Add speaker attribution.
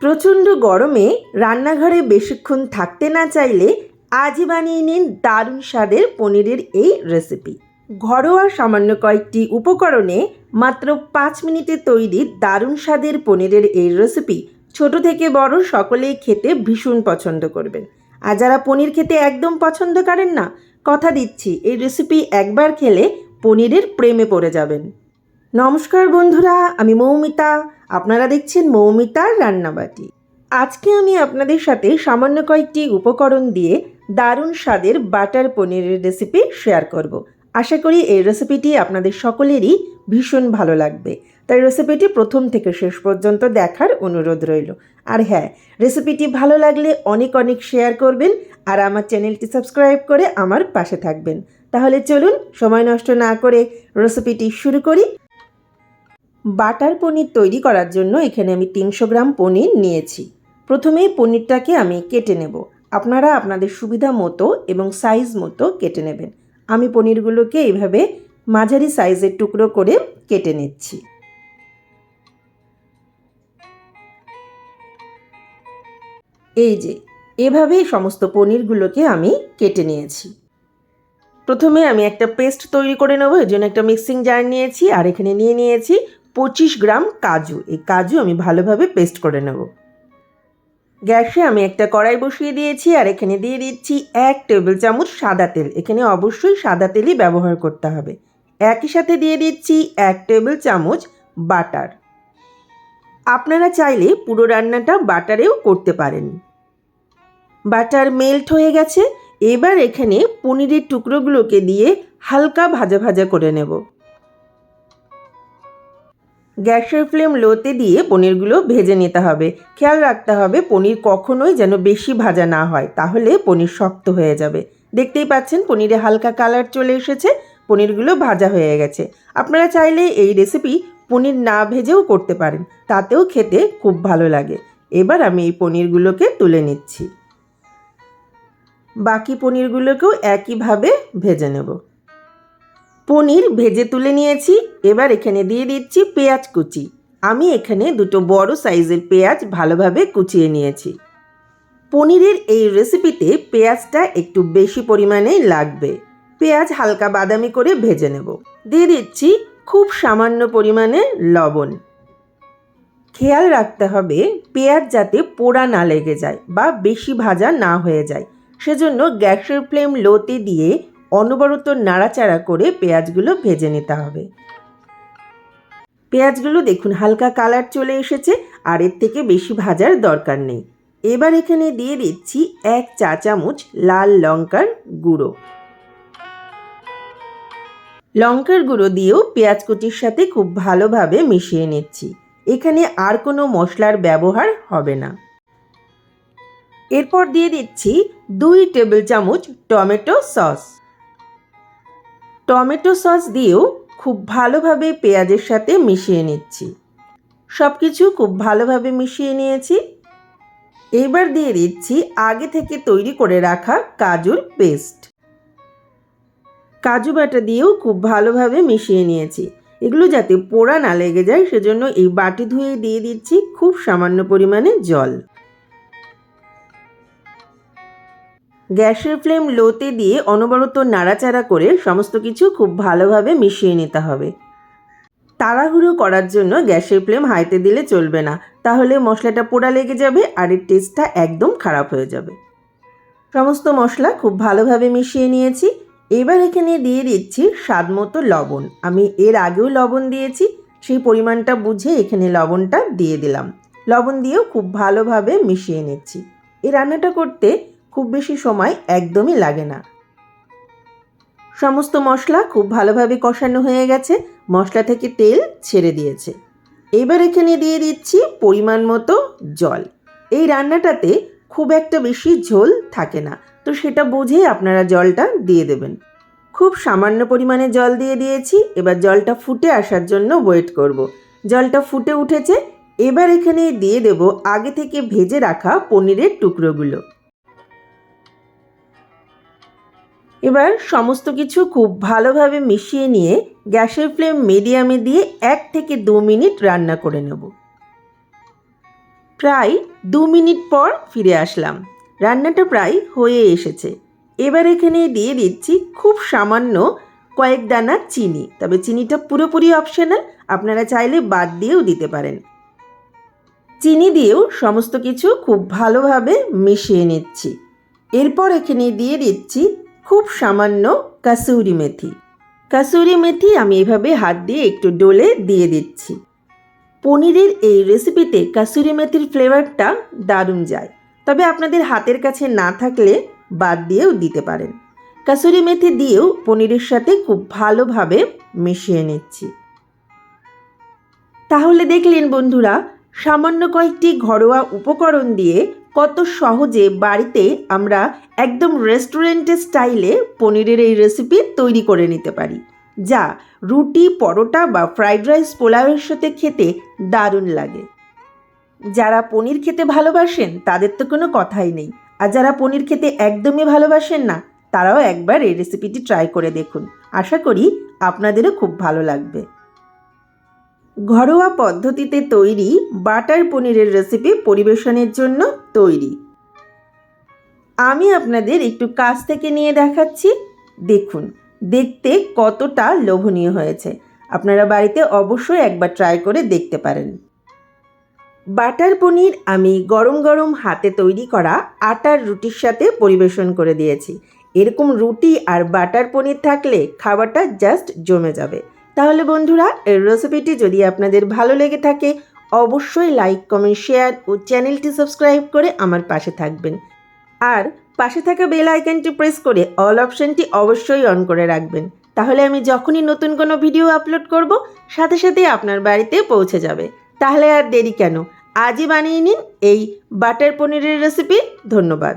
Speaker 1: প্রচণ্ড গরমে রান্নাঘরে বেশিক্ষণ থাকতে না চাইলে আজই বানিয়ে নিন দারুণ স্বাদের পনিরের এই রেসিপি ঘরোয়া সামান্য কয়েকটি উপকরণে মাত্র পাঁচ মিনিটে তৈরি দারুণ স্বাদের পনিরের এই রেসিপি ছোট থেকে বড় সকলেই খেতে ভীষণ পছন্দ করবেন। আর যারা পনির খেতে একদম পছন্দ করেন না, কথা দিচ্ছি, এই রেসিপি একবার খেলে পনিরের প্রেমে পড়ে যাবেন। নমস্কার বন্ধুরা, আমি মৌমিতা। আপনারা দেখছেন মৌমিতার রান্নাবাটি। আজকে আমি আপনাদের সাথে সামান্য কয়েকটি উপকরণ দিয়ে দারুণ স্বাদের বাটার পনিরের রেসিপি শেয়ার করব। আশা করি এই রেসিপিটি আপনাদের সকলেরই ভীষণ ভালো লাগবে। তাই রেসিপিটি প্রথম থেকে শেষ পর্যন্ত দেখার অনুরোধ রইল। আর হ্যাঁ রেসিপিটি ভালো লাগলে অনেক অনেক শেয়ার করবেন আর আমার চ্যানেলটি সাবস্ক্রাইব করে আমার পাশে থাকবেন। তাহলে চলুন সময় নষ্ট না করে রেসিপিটি শুরু করি। বাটার পনির তৈরি করার জন্য এখানে আমি তিনশো গ্রাম পনির নিয়েছি। প্রথমেই পনিরটাকে আমি কেটে নেব। আপনারা আপনাদের সুবিধা মতো এবং সাইজ মতো কেটে নেবেন। আমি পনিরগুলোকে এইভাবে মাঝারি সাইজের টুকরো করে কেটে নিচ্ছি। এই যে, এভাবেই সমস্ত পনিরগুলোকে আমি কেটে নিয়েছি। প্রথমে আমি একটা পেস্ট তৈরি করে নেব, এর জন্য একটা মিক্সিং জার নিয়েছি আর এখানে নিয়ে নিয়েছি পঁচিশ গ্রাম কাজু। এই কাজু আমি ভালোভাবে পেস্ট করে নেব। গ্যাসে আমি একটা কড়াই বসিয়ে দিয়েছি আর এখানে দিয়ে দিচ্ছি এক টেবিল চামচ সাদা তেল। এখানে অবশ্যই সাদা তেলই ব্যবহার করতে হবে। একই সাথে দিয়ে দিচ্ছি এক টেবিল চামচ বাটার। আপনারা চাইলে পুরো রান্নাটা বাটারেও করতে পারেন। বাটার মেল্ট হয়ে গেছে। এবার এখানে পনিরের টুকরোগুলোকে দিয়ে হালকা ভাজা ভাজা করে নেব। গ্যাসের ফ্লেম লোতে দিয়ে পনিরগুলো ভেজে নিতে হবে। খেয়াল রাখতে হবে পনির কখনোই যেন বেশি ভাজা না হয়, তাহলে পনির শক্ত হয়ে যাবে। দেখতেই পাচ্ছেন, পনিরে হালকা কালার চলে এসেছে, পনিরগুলো ভাজা হয়ে গেছে। আপনারা চাইলে এই রেসিপি পনির না ভেজেও করতে পারেন, তাতেও খেতে খুব ভালো লাগে। এবার আমি এই পনিরগুলোকে তুলে নিচ্ছি। বাকি পনিরগুলোকেও একইভাবে ভেজে নেব। পনির ভেজে তুলে নিয়েছি। এবার এখানে দিয়ে দিচ্ছি পেঁয়াজ কুচি। আমি এখানে দুটো বড় সাইজের পেঁয়াজ ভালোভাবে কুচিয়ে নিয়েছি। পনিরের এই রেসিপিতে পেঁয়াজটা একটু বেশি পরিমাণে লাগবে। পেঁয়াজ হালকা বাদামি করে ভেজে নেব। দিয়ে দিচ্ছি খুব সামান্য পরিমাণে লবণ। খেয়াল রাখতে হবে পেঁয়াজ যাতে পোড়া না লেগে যায় বা বেশি ভাজা না হয়ে যায়। সেজন্য গ্যাসের ফ্লেম লোতে দিয়ে অনবরত নাড়াচাড়া করে পেঁয়াজগুলো ভেজে নিতে হবে। পেঁয়াজগুলো দেখুন, হালকা কালার চলে এসেছে আর এর থেকে বেশি ভাজার দরকার নেই। এবার এখানে দিয়ে দিচ্ছি এক চা চামচ লাল লঙ্কার গুঁড়ো। লঙ্কার গুঁড়ো দিয়েও পেঁয়াজ কুচির সাথে খুব ভালোভাবে মিশিয়ে নিচ্ছি। এখানে আর কোনো মশলার ব্যবহার হবে না। এরপর দিয়ে দিচ্ছি দুই টেবিল চামচ টমেটো সস। টমেটো সস দিয়েও খুব ভালোভাবে পেঁয়াজের সাথে মিশিয়ে নিচ্ছি। সব কিছু খুব ভালোভাবে মিশিয়ে নিয়েছি। এবার দিয়ে দিচ্ছি আগে থেকে তৈরি করে রাখা কাজুর পেস্ট। কাজু বাটা দিয়েও খুব ভালোভাবে মিশিয়ে নিয়েছি। এগুলো যাতে পোড়া না লেগে যায়, সেজন্য এই বাটি ধুয়ে দিয়ে দিচ্ছি খুব সামান্য পরিমাণে জল। গ্যাসের ফ্লেম লোতে দিয়ে অনবরত নাড়াচাড়া করে সমস্ত কিছু খুব ভালোভাবে মিশিয়ে নিতে হবে। তাড়াহুড়ো করার জন্য গ্যাসের ফ্লেম হাইতে দিলে চলবে না। তাহলে মশলাটা পোড়া লেগে যাবে আর এর টেস্টটা একদম খারাপ হয়ে যাবে। সমস্ত মশলা খুব ভালোভাবে মিশিয়ে নিয়েছি। এবার এখানে দিয়ে দিচ্ছি স্বাদ মতো লবণ। আমি এর আগেও লবণ দিয়েছি। সেই পরিমাণটা বুঝে এখানে লবণটা দিয়ে দিলাম। লবণ দিয়েও খুব ভালোভাবে মিশিয়ে নিচ্ছি। এই রান্নাটা করতে খুব বেশি সময় একদমই লাগে না। সমস্ত মশলা খুব ভালোভাবে কষানো হয়ে গেছে। মশলা থেকে তেল ছেড়ে দিয়েছে। এবার এখানে দিয়ে দিচ্ছি পরিমাণ মতো জল। এই রান্নাটাতে খুব একটা বেশি ঝোল থাকে না। তো সেটা বুঝে আপনারা জলটা দিয়ে দেবেন। খুব সামান্য পরিমাণে জল দিয়ে দিয়েছি। এবার জলটা ফুটে আসার জন্য ওয়েট করব। জলটা ফুটে উঠেছে। এবার এখানে দিয়ে দেব আগে থেকে ভেজে রাখা পনিরের টুকরোগুলো। এবার সমস্ত কিছু খুব ভালোভাবে মিশিয়ে নিয়ে গ্যাসের ফ্লেম মিডিয়ামে দিয়ে এক থেকে দু মিনিট রান্না করে নেব। প্রায় দু মিনিট পর ফিরে আসলাম। রান্নাটা প্রায় হয়ে এসেছে। এবার এখানে দিয়ে দিচ্ছি খুব সামান্য কয়েক দানা চিনি। তবে চিনিটা পুরোপুরি অপশনাল আপনারা চাইলে বাদ দিয়েও দিতে পারেন। চিনি দিয়েও সমস্ত কিছু খুব ভালোভাবে মিশিয়ে নিচ্ছি। এরপর এখানে দিয়ে দিচ্ছি খুব সামান্য কাসুরি মেথি। কাসুরি মেথি আমি এভাবে হাত দিয়ে একটু ডোলে দিয়ে দিচ্ছি। পনিরের এই রেসিপিতে কাসুরি মেথির ফ্লেভারটা দারুণ যায়। তবে আপনাদের হাতের কাছে না থাকলে বাদ দিয়েও দিতে পারেন। কাসুরি মেথি দিয়েও পনিরের সাথে খুব ভালোভাবে মিশিয়ে নিচ্ছি। তাহলে দেখলেন বন্ধুরা, সামান্য কয়েকটি ঘরোয়া উপকরণ দিয়ে কত সহজে বাড়িতে আমরা একদম রেস্টুরেন্টের স্টাইলে পনিরের এই রেসিপি তৈরি করে নিতে পারি। যা রুটি, পরোটা বা ফ্রাইড রাইস পোলাওয়ের সাথে খেতে দারুণ লাগে। যারা পনির খেতে ভালোবাসেন, তাদের তো কোনো কথাই নেই। আর যারা পনির খেতে একদমই ভালোবাসেন না, তারাও একবার এই রেসিপিটি ট্রাই করে দেখুন। আশা করি আপনাদেরও খুব ভালো লাগবে। ঘরোয়া পদ্ধতিতে তৈরি বাটার পনিরের রেসিপি পরিবেশনের জন্য তৈরি। আমি আপনাদের একটু কাছ থেকে নিয়ে দেখাচ্ছি। দেখুন, দেখতে কতটা লোভনীয় হয়েছে। আপনারা বাড়িতে অবশ্যই একবার ট্রাই করে দেখতে পারেন। বাটার পনির আমি গরম গরম হাতে তৈরি করা আটার রুটির সাথে পরিবেশন করে দিয়েছি। এরকম রুটি আর বাটার পনির থাকলে খাবারটা জাস্ট জমে যাবে। তাহলে বন্ধুরা, এর রেসিপিটি যদি আপনাদের ভালো লেগে থাকে, অবশ্যই লাইক কমেন্ট শেয়ার ও চ্যানেলটি সাবস্ক্রাইব করে আমার পাশে থাকবেন। আর পাশে থাকা বেল আইকনটি প্রেস করে অল অপশনটি অবশ্যই অন করে রাখবেন। তাহলে আমি যখনই নতুন কোনো ভিডিও আপলোড করব, সাথে সাথে আপনার বাড়িতে পৌঁছে যাবে। তাহলে আর দেরি কেন? আজই বানিয়ে নিন এই বাটার পনিরের রেসিপি ধন্যবাদ।